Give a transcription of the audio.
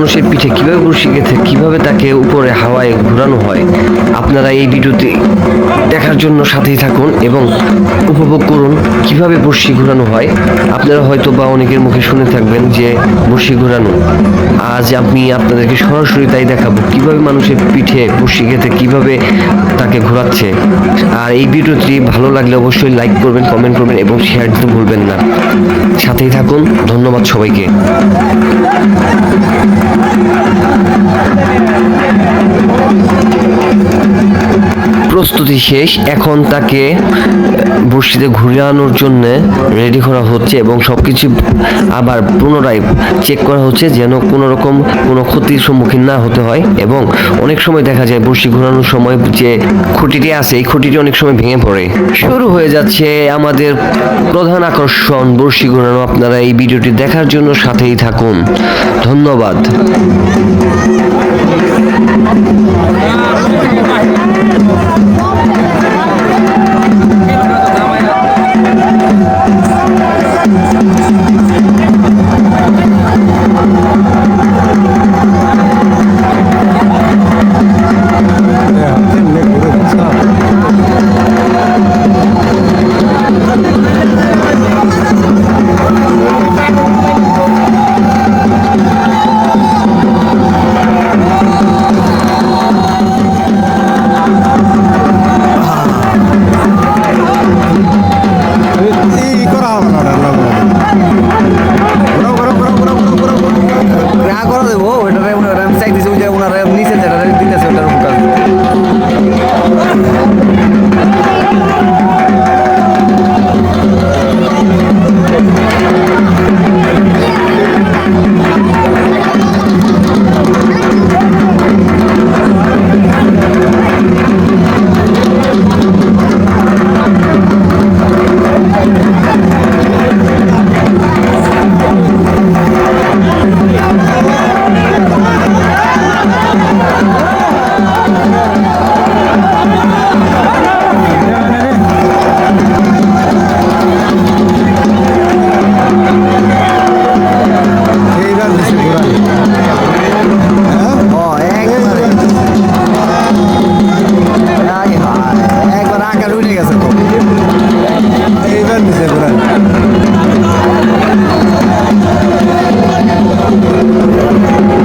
মানুষের পিঠে কীভাবে বড়শি গেঁথে কীভাবে তাকে উপরে হাওয়ায় ঘোরানো হয়, আপনারা এই ভিডিওতে দেখার জন্য সাথেই থাকুন এবং উপভোগ করুন কীভাবে বড়শি ঘোরানো হয়। আপনারা হয়তো বা অনেকের মুখে শুনে থাকবেন যে বড়শি ঘোরানো। আজ আমি আপনাদেরকে সরাসরি তাই দেখাবো কীভাবে মানুষের পিঠে বড়শি গেঁথে কীভাবে তাকে ঘোরাচ্ছে। আর এই ভিডিওটি ভালো লাগলে অবশ্যই লাইক করবেন, কমেন্ট করবেন এবং শেয়ার দিতে ভুলবেন না। সাথেই থাকুন, ধন্যবাদ সবাইকে। প্রস্তুতি শেষ। এখন তাকে বর্ষিতে ঘুরানোর জন্য রেডি করা হচ্ছে এবং সব কিছু আবার পুনরায় চেক করা হচ্ছে যেন কোনো রকম কোনো ক্ষতির সম্মুখীন না হতে হয় এবং অনেক সময় দেখা যায় বর্ষি ঘোরানোর সময় যে খুঁটিটি আছে, এই খুঁটিটি অনেক সময় ভেঙে পড়ে। শুরু হয়ে যাচ্ছে আমাদের প্রধান আকর্ষণ বর্ষি ঘোরানো। আপনারা এই ভিডিওটি দেখার জন্য সাথেই থাকুন। ধন্যবাদ। Música